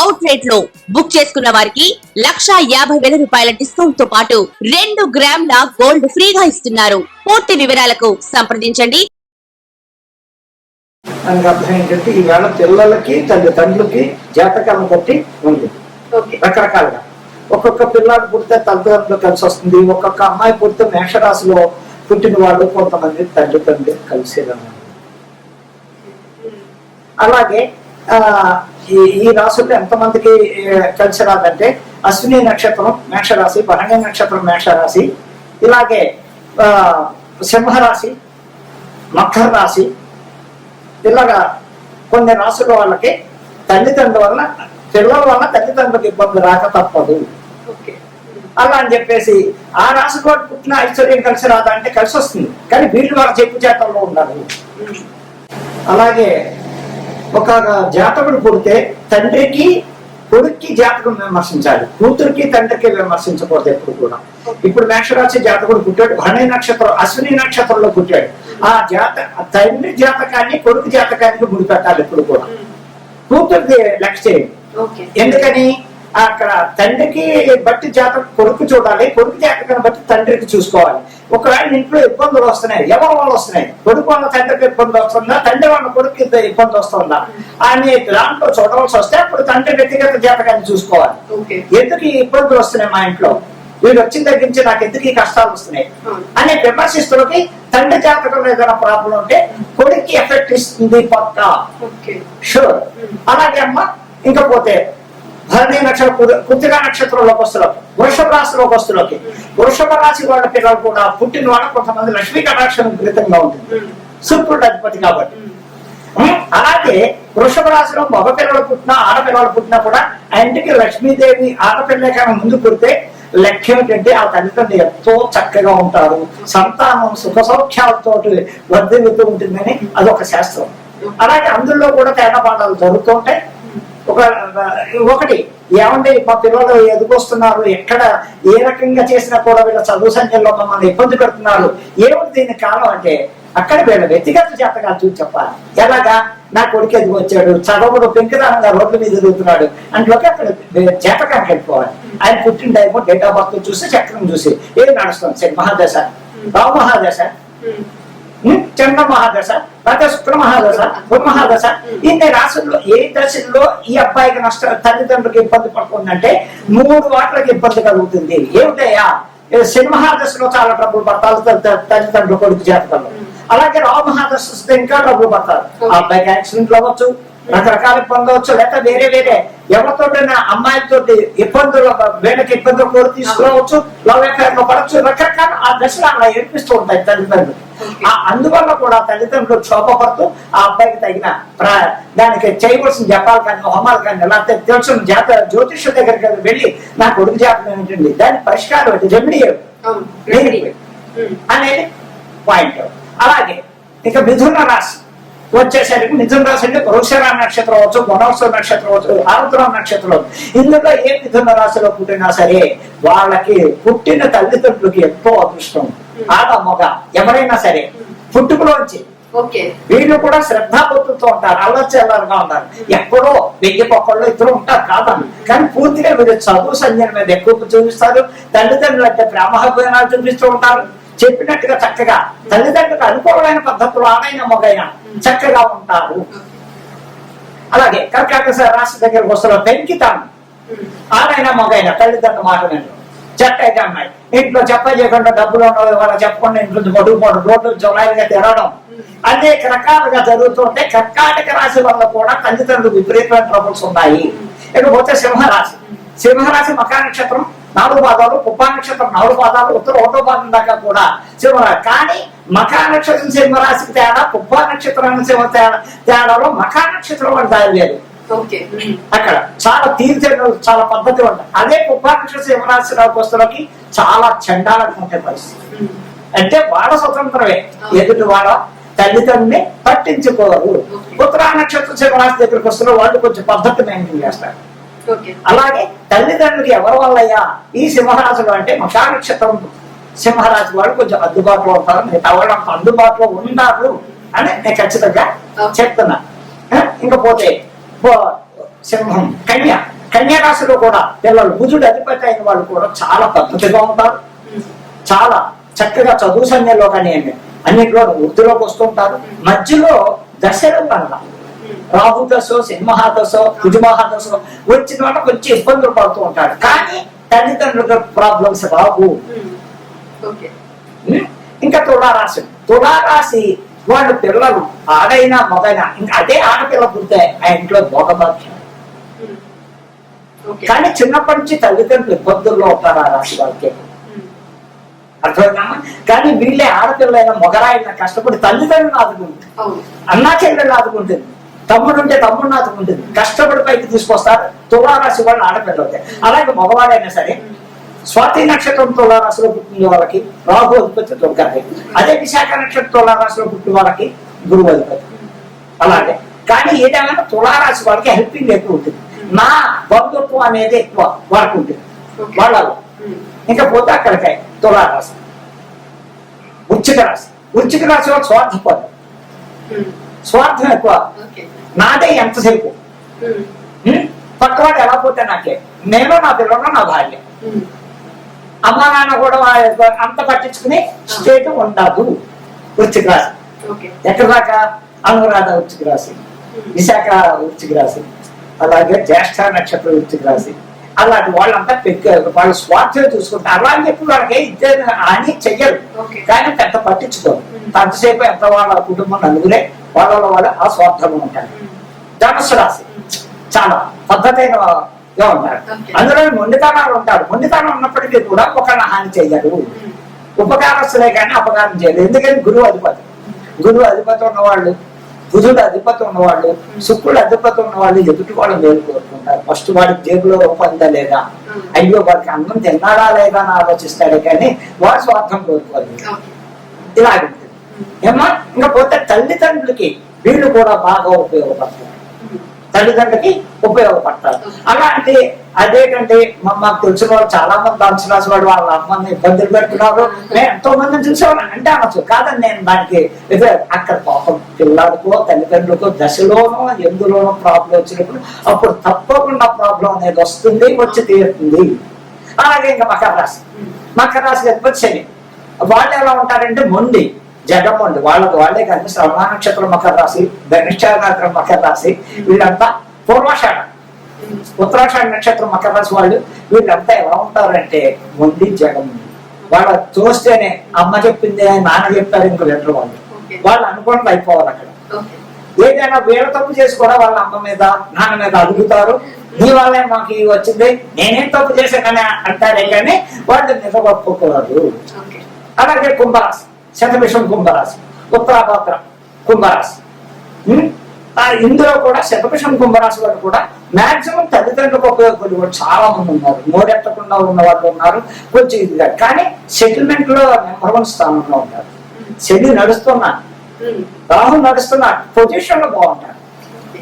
Out రేట్లో book చేసుకున్న వారికి లక్షా యాభై వేల రూపాయల డిస్కౌంట్తో పాటు రెండు గ్రాముల గోల్డ్ ఫ్రీగా ఇస్తున్నారు. పూర్తి వివరాలకు సంప్రదించండి. దానికి అర్థం ఏంటంటే ఈవేళ పిల్లలకి తల్లిదండ్రులకి జాతకాలను బట్టి ఉంది. ఓకే. రకరకాలుగా. ఒక్కొక్క పిల్లాడు పుడితే తల్లిదండ్రులు కలిసి వస్తుంది. ఒక్కొక్క అమ్మాయి పుడితే మేషరాశిలో పుట్టిన వాళ్ళు కొంతమంది తల్లిదండ్రులు కలిసి అలాగే ఆ ఈ ఈ రాశుల్లో ఎంతమందికి కలిసి రాదంటే అశ్విని నక్షత్రం మేషరాశి భరణి నక్షత్రం మేషరాశి ఇలాగే సింహరాశి మకర రాశి ఇలాగా కొన్ని రాసుల వాళ్ళకి తల్లిదండ్రుల వల్ల పిల్లల వల్ల తల్లిదండ్రులకు ఇబ్బంది రాక తప్పదు. అలా అని చెప్పేసి ఆ రాశి కూడా పుట్టిన ఐశ్వర్యం కలిసి రాదా అంటే కలిసి వస్తుంది కానీ వీళ్ళు వాళ్ళ చెప్పు చేతల్లో ఉండాలి అలాగే ఒక జాతకుడు పుడితే తండ్రికి కొడుక్కి జాతకం విమర్శించాలి. కూతురికి తండ్రికి విమర్శించకూడదు ఎప్పుడు కూడా. ఇప్పుడు మేషరాశి జాతకుడు పుట్టాడు భరణి నక్షత్రం అశ్విని నక్షత్రంలో పుట్టాడు. ఆ జాత తండ్రి జాతకాన్ని కొడుకు జాతకానికి ముడి పెట్టాలి ఎప్పుడు కూడా. కూతురికి లెక్క చేయండి. ఎందుకని? అక్కడ తండ్రికి బట్టి జాతకం కొడుకు చూడాలి. కొడుకు జాతకాన్ని బట్టి తండ్రికి చూసుకోవాలి. ఒకవేళ ఇంట్లో ఇబ్బందులు వస్తున్నాయి ఎవరి వల్ల వస్తున్నాయి? కొడుకు వాళ్ళ తండ్రికి ఇబ్బంది వస్తుందా? తండ్రి వాళ్ళ కొడుకు ఇబ్బంది వస్తుందా? అని దాంట్లో చూడవలసి వస్తే అప్పుడు తండ్రి వ్యక్తిగత జాతకాన్ని చూసుకోవాలి. ఓకే. ఎందుకు ఈ ఇబ్బందులు వస్తున్నాయి మా ఇంట్లో? వీడు వచ్చిన దగ్గర నుంచి నాకు ఎందుకు ఈ కష్టాలు వస్తున్నాయి? అనే విమర్శిస్తులకి తండ్రి జాతకంలో ఏదైనా ప్రాబ్లం ఉంటే కొడుక్కి ఎఫెక్ట్ ఇస్తుంది పక్క. షూర్ అలాగే అమ్మ ఇంకా పోతే భరణి నక్షత్రం కృతిగా నక్షత్రంలోకి వస్తున్నారు. వృషభ రాశిలోకి వస్తున్నకి వృషభ రాశి వాళ్ళ పిల్లలు కూడా పుట్టిన వాళ్ళ కొంతమంది లక్ష్మీ కటాక్షం విపరీతంగా ఉంటుంది శుక్రుడు అధిపతి కాబట్టి. అలాగే వృషభ రాశిలో మగ పిల్లలు పుట్టినా ఆడపిల్లలు పుట్టినా కూడా ఆ ఇంటికి లక్ష్మీదేవి ఆడపిల్ల కన్నా ముందు పుడితే లక్ష్యం ఏంటంటే ఆ తల్లిదండ్రులు ఎంతో చక్కగా ఉంటారు. సంతానం సుఖ సౌఖ్యాలతో వర్ధిల్లుతూ ఉంటుందని అదొక శాస్త్రం. అలాగే అందులో కూడా తేడా పాఠాలు జరుగుతుంటాయి ఒక ఒకటి ఏమంటే మా పిల్లలు ఎదుకొస్తున్నారు ఎక్కడ ఏ రకంగా చేసినా కూడా వీళ్ళ చదువు సంఖ్యలో మమ్మల్ని ఇబ్బంది పెడుతున్నారు? ఏమిటి దీని కారణం అంటే అక్కడ వీళ్ళ వ్యక్తిగత జాతకాలు చూసి చెప్పాలి. ఎలాగా? నా కొడుకు ఎదుగు వచ్చాడు? చదవడు పెంకుదానంగా రోడ్ల మీద తిరుగుతున్నాడు. అంట్లోకి అక్కడ జాతకానికి వెళ్ళిపోవాలి. ఆయన పుట్టిన టైము డేట్ ఆఫ్ బర్త్ చూసి చక్రం చూసి. ఏది నడుస్తుంది? సరే మహాదశ. రావు మహాదశ? చంద్ర మహాదశ లేకపోతే శుక్ర మహాదశ మహాదశ. ఇన్ని రాశుల్లో ఏ దశల్లో ఈ అబ్బాయికి నష్ట తల్లిదండ్రులకు ఇబ్బంది పడుతుందంటే మూడు వాటికి ఇబ్బంది కలుగుతుంది. ఏమిటయ్యా? శని మహాదశలో చాలా డబ్బులు పడతారు తల్లి- తల్లి- తల్లిదండ్రులు కొడుకు జాతకంలో. అలాగే రావు మహాదశ ఇంకా డబ్బులు పడతారు. ఆ అబ్బాయికి యాక్సిడెంట్లు అవ్వచ్చు రకరకాల ఇబ్బందులు అవచ్చు లేకపోతే వేరే వేరే ఎవరితోటైనా అమ్మాయిలతోటి ఇబ్బందులు వీళ్ళకి ఇబ్బందులు కూడా తీసుకురావచ్చు లవ్ పడవచ్చు రకరకాల ఆ దశలు అలా ఏర్పిస్తూ ఉంటాయి తల్లిదండ్రులు. ఆ అందువల్ల కూడా తల్లిదండ్రులు క్షోభపడుతూ ఆ అబ్బాయికి తగిన దానికి చేయవలసిన జపాలు కానీ హోమాలు కానీ లేకపోతే తెలిసిన జాత జ్యోతిష దగ్గరికి వెళ్ళి నా కొడుకు జాతకం ఏంటండి దాని పరిష్కారం ఏంటి? రెమెడీ? అనేది పాయింట్ అలాగే ఇక మిథున రాశి. వచ్చేసరికి మిథున రాశి అంటే వృషరా నక్షత్రం అవచ్చు గుణోత్సవ నక్షత్రం అవచ్చు ఆరుద్ర నక్షత్రం అవచ్చు ఇందులో ఏ మిథున రాశిలో పుట్టినా సరే వాళ్ళకి పుట్టిన తల్లిదండ్రులకి ఎంతో అదృష్టం. ఆడ మగ ఎవరైనా సరే పుట్టుకలోంచి ఓకే. వీళ్ళు కూడా శ్రద్ధాబుద్ధులతో ఉంటారు అల్లచెల్లరుగా ఉన్నారు ఎక్కడో వెయ్యి పొక్కళ్ళు ఇద్దరు ఉంటారు కాదని. కానీ పూర్తిగా వీళ్ళు చదువు సంజయం మీద ఎక్కువ చూపిస్తారు. తల్లిదండ్రులు అంటే ప్రేమహీనాలు చూపిస్తూ ఉంటారు. చెప్పినట్టుగా చక్కగా తల్లిదండ్రులకు అనుకూలమైన పద్ధతులు ఆడైన మొగైన చక్కగా ఉంటారు. అలాగే కర్కాటక రాశి దగ్గరకు వస్తున్న పెంకితాను ఆడైనా మగైనా తల్లిదండ్రుల మాట వినరు చెట్టయితే అమ్మాయి. ఇంట్లో చెప్ప చేయకుండా డబ్బులు ఉన్నవి వాళ్ళ చెప్పకుండా ఇంట్లో మడుగు పోవడం రోడ్లు జొలాయిగా తిరగడం అనేక రకాలుగా జరుగుతుంటే కర్కాటక రాశి వల్ల కూడా తల్లిదండ్రులు విపరీతమైన ట్రబుల్స్ ఉన్నాయి ఇకపోతే సింహరాశి. సింహరాశి మకా నక్షత్రం నాలుగు పాదాలు పుబ్బా నక్షత్రం నాలుగు పాదాలు ఉత్తర ఒకటో పాదం దాకా కూడా సింహరాశి. కానీ మకా నక్షత్రం సింహరాశికి తేడా పుబ్బా నక్షత్రం సింహ తేడా తేడాలో మకా నక్షత్రం అని లేదు. అక్కడ చాలా తీర్చడం చాలా పద్ధతి ఉంటాయి. అదే ఉపాధ్యక్ష సింహరాశిలోకి వస్తున్నకి చాలా చండాలంగా ఉంటే పరిస్థితి. అంటే వాళ్ళ స్వతంత్రమే. ఎదుటి వాళ్ళ తల్లిదండ్రుల్ని పట్టించుకోరు. ఉత్తరా నక్షత్ర సింహరాశి దగ్గరికి వస్తున్న వాళ్ళు కొంచెం పద్ధతి మెయింటైన్ చేస్తారు. అలాగే తల్లిదండ్రులకి ఎవరి వల్లయ్యా? ఈ సింహరాశులు అంటే మకా నక్షత్రం సింహరాశి వాళ్ళు కొంచెం అందుబాటులో ఉంటారు. మిగతా వాళ్ళు అంత అందుబాటులో ఉన్నారు అని నేను ఖచ్చితంగా చెప్తున్నా. ఆ, ఇంకా పోతే పో- సింహం కన్య. కన్యా రాశిలో కూడా పిల్లలు బుధుడు అధిపతి అయిన వాళ్ళు కూడా చాలా పద్ధతిగా ఉంటారు. చాలా చక్కగా చదువు సమయంలో కానీ అన్నింటిలో వృద్ధిలోకి వస్తుంటారు మధ్యలో దశలు వల్ల రాహు దశ సింహ దశ కుజుమహ దశ వచ్చిన వల్ల కొంచెం ఇబ్బందులు పడుతూ ఉంటాడు కానీ తల్లిదండ్రులకు ప్రాబ్లమ్స్ రావు? ఇంకా తులారాశి. తులారాశి వాళ్ళు పిల్లలు ఆడైనా మగైనా ఇంకా అదే ఆడపిల్ల పుడితే ఆ ఇంట్లో భోగభాగ్యం. కానీ చిన్నప్పటి నుంచి తల్లిదండ్రులు ఇబ్బందుల్లో ఉంటారు ఆ రాశి వాళ్ళకి. అర్థమైనా కానీ వీళ్ళే ఆడపిల్లైన మొగరాయిన కష్టపడి తల్లిదండ్రులు ఆదుకుంటుంది. అన్నా చెల్లెళ్ళు ఆదుకుంటుంది. తమ్ముడు ఉంటే తమ్ముడిని ఆదుకుంటుంది. కష్టపడి పైకి తీసుకొస్తారు. తులారాశి వాళ్ళు ఆడపిల్ల అవుతాయి అలాగే మగవాడైనా సరే స్వాతి నక్షత్రం తులారాశిలో పుట్టిన వాళ్ళకి రాహు అధిపతి దుర్గాది అదే విశాఖ నక్షత్రం తులారాశిలో పుట్టిన వాళ్ళకి గురువు అధిపతి. అలాగే కానీ ఏదైనా తులారాశి వాళ్ళకి హెల్పింగ్ ఎక్కువ ఉంటుంది. నా బంధుత్వం అనేది ఎక్కువ వాళ్ళకు ఉంటుంది. వాళ్ళలో. ఇంకా పోతే అక్కడికి తులారాశి వృచ్చిక రాశి. వృచ్చిక రాశి వాళ్ళు స్వార్థపడు స్వార్థం ఎక్కువ. నాదే ఎంతసేపు? పక్కవాడు ఎలా పోతే నాకే? నేను నా పిల్లలు నా భార్య. అమ్మా నాన్న కూడా అంత పట్టించుకుని స్టేట్ ఉండదు వృచ్చిక రాశి ఎక్కడ దాకా అనురాధ వృచ్చిక రాశి విశాఖ వృచ్చిక రాశి అలాగే జ్యేష్ఠ నక్షత్ర వృచ్చిక రాశి అలాంటి వాళ్ళంతా వాళ్ళు స్వార్థం చూసుకుంటారు అలా అని చెప్పి వాళ్ళకి ఇద్దరు అని చెయ్యరు. కానీ పెద్ద పట్టించుకోరు. అంతసేపు ఎంత వాళ్ళ కుటుంబం నలుగురే వాళ్ళ వాళ్ళ ఆ స్వార్థంగా ఉంటారు. ధనుసు రాశి. చాలా పద్ధతైనగా ఉంటారు. అందులో మొండితనాలు ఉంటారు. మొండితనం ఉన్నప్పటికీ కూడా ఒకళ్ళ హాని చెయ్యరు ఉపకారస్తులే కానీ అపకారం చేయలేదు ఎందుకని గురువు అధిపతి. గురువు అధిపతి ఉన్నవాళ్ళు బుధుడు అధిపతి ఉన్నవాళ్ళు శుక్రుడు అధిపతి ఉన్నవాళ్ళు ఎదుటి వాళ్ళు మేలు కోరుకుంటారు. ఫస్ట్ వాడికి జేబులో రూపందా లేదా అయ్యో వాడికి అన్నం తిన్నాడా లేదా అని ఆలోచిస్తాడే కానీ వాడు స్వార్థం కోరుకోదు ఇలాగ ఉంటుంది. ఏమా ఇంకా పోతే తల్లిదండ్రులకి వీళ్ళు కూడా బాగా ఉపయోగపడతారు. తల్లిదండ్రులకి ఉపయోగపడతారు. అలాంటి అదేంటంటే మా మాకు తెలిసిన వాళ్ళు చాలా మంది ధనుసు వాడు వాళ్ళ అమ్మని ఇబ్బందులు పెడుతున్నారు. నేను ఎంతో మందిని చూసేవాళ్ళు అంటే అనొచ్చు. కాదని నేను దానికి ఇదే అక్కడ పాపం పిల్లలకో తల్లిదండ్రులకో దశలోనో ఎందులోనో ప్రాబ్లం వచ్చినప్పుడు అప్పుడు తప్పకుండా ప్రాబ్లం అనేది వస్తుంది వచ్చి తీరుతుంది. అలాగే ఇంకా మకర రాశి. మకర రాశి అధిపతి శని. వాళ్ళు ఎలా ఉంటారంటే మొండి. జగమొండి. వాళ్ళకి వాళ్ళే కానీ శ్రవణ నక్షత్రం మకర రాశి ధనిష్ట నక్షత్రం మకర రాశి. వీళ్ళంతా పూర్వాషాఢ. ఉత్తరాషాఢ నక్షత్రం మకర రాశి వాళ్ళు. వీళ్ళంతా ఎలా ఉంటారంటే మొండి జగముండి. వాళ్ళ చూస్తేనే అమ్మ చెప్పింది నాన్న చెప్పారు ఇంకో లెటర్ వాళ్ళు. వాళ్ళు అనుకోవడం అయిపోవాలి అక్కడ. ఏదైనా వీళ్ళ తప్పు చేసి కూడా వాళ్ళ అమ్మ మీద నాన్న మీద అడుగుతారు. నీ వల్లే మాకు ఇది వచ్చింది. నేనేం తప్పు చేశానని అంటారే కానీ వాళ్ళు నిజగొప్పుకోరు ఓకే. అలాగే కుంభరాశి. శతభిషం కుంభరాశి ఉత్తరాభద్ర కుంభరాశి. ఆ ఇందులో కూడా శతభిషం కుంభరాశి వాళ్ళు కూడా మాక్సిమం తల్లిదండ్రులకు ఉపయోగపడి చాలా మంది ఉన్నారు. నోరెత్తకుండా ఉన్న వాళ్ళు ఉన్నారు కొంచెం ఇదిగా కానీ సెటిల్మెంట్లో నెంబర్ వన్ స్థానంలో ఉంటారు శని నడుస్తున్నా రాహు నడుస్తున్న పొజిషన్లో బాగుంటారు.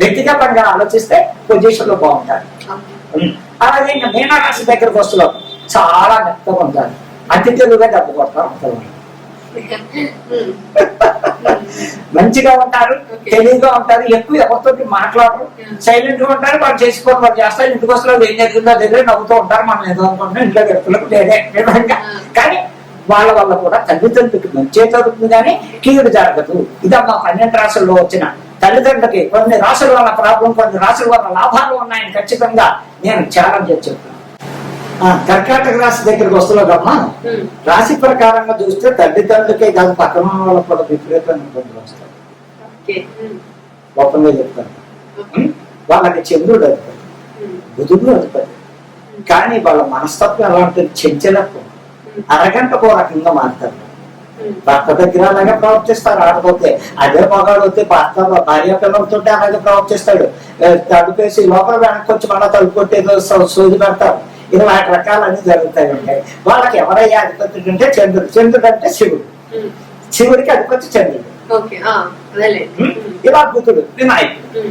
వ్యక్తిగతంగా ఆలోచిస్తే పొజిషన్లో బాగుంటారు అలాగే ఇంకా మీనరాశి దగ్గరకు వస్తున్నారు చాలా మెత్తగా ఉంటారు. అతిథులుగా దెబ్బ కొడతారు అంతవరకు మంచిగా ఉంటారు. తెలివిగా ఉంటారు ఎక్కువ ఎవరితోటి మాట్లాడరు. సైలెంట్గా ఉంటారు వాళ్ళు చేసుకోవడం వాళ్ళు చేస్తారు ఇంటికి వస్తారు ఏం జరిగిందో దగ్గర నవ్వుతూ ఉంటారు మనం ఏదో అనుకుంటున్నాం ఇంట్లో వ్యక్తులకు లేదే. కానీ వాళ్ళ వల్ల కూడా తల్లిదండ్రులకి మంచి జరుగుతుంది కానీ కీడు జరగదు ఇదమ్మా పన్నెండు రాసుల్లో వచ్చిన తల్లిదండ్రులకి కొన్ని రాసుల వల్ల ప్రాబ్లం కొన్ని రాసుల వల్ల లాభాలు ఉన్నాయని ఖచ్చితంగా నేను ఛాలెంజ్ చెప్తున్నాను కర్కాటక రాశి దగ్గరికి వస్తున్నామ్మా రాశి ప్రకారంగా చూస్తే తల్లిదండ్రులకే కాదు పక్కన వాళ్ళకి కూడా విపరీతమైన ఇబ్బందులు వస్తాయి. ఓపెన్గా చెప్తాను? వాళ్ళకి చంద్రుడు అధిపతి. బుధుడు అధిపతి. కానీ వాళ్ళ మనస్తత్వం ఎలా ఉంటుంది? చెంచలత్వం. అరగంటకు రకంగా మారుతారు. భర్త దగ్గర అలాగే ప్రవర్తిస్తారు. ఆడపోతే అదే మగాడు వస్తే భర్త భార్య పిల్లలతో అలాగే ప్రవర్తిస్తాడు. తలుపేసి లోపల వెనక్కి వచ్చి మళ్ళీ తలుపు కొట్టి ఏదో సో- సోది పెడతారు. ఇలాంటి రకాలన్నీ జరుగుతాయి ఉంటాయి. వాళ్ళకి ఎవరయ్యా అధిపతి అంటే చంద్రుడు. చంద్రుడు అంటే శివుడు. శివుడికి అధిపతి చంద్రుడు? ఇలా బుధుడు వినాయకుడు.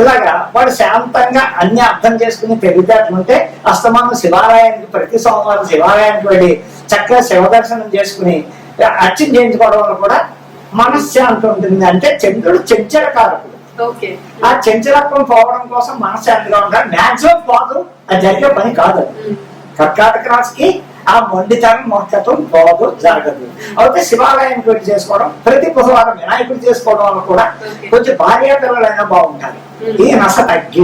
ఇలాగా వాడు శాంతంగా అన్ని అర్థం చేసుకుని ఉంటే అస్తమానం శివాలయానికి ప్రతి సోమవారం శివాలయానికి వెళ్ళి చక్కగా శివ దర్శనం చేసుకుని అర్చన చేయించుకోవడం వల్ల కూడా మనశ్శాంతి ఉంటుంది. అంటే చంద్రుడు చెంచల కారకుడు ఓకే ఆ చంచలత్వం పోవడం కోసం మనశ్శాంతిగా ఉండాలి మ్యాక్సిమం పోదు అది జరిగే పని కాదు. ఉమ్. కర్కాటక రాశికి ఆ మొండితనం మొక్కతం పోదు జరగదు అయితే శివాలయానికి వెళ్ళి చేసుకోవడం ప్రతి బుధవారం వినాయకుడు చేసుకోవడం వల్ల కూడా. కొంచెం భార్య పిల్లలైనా బాగుంటారు Hmm. ఈ నస తగ్గి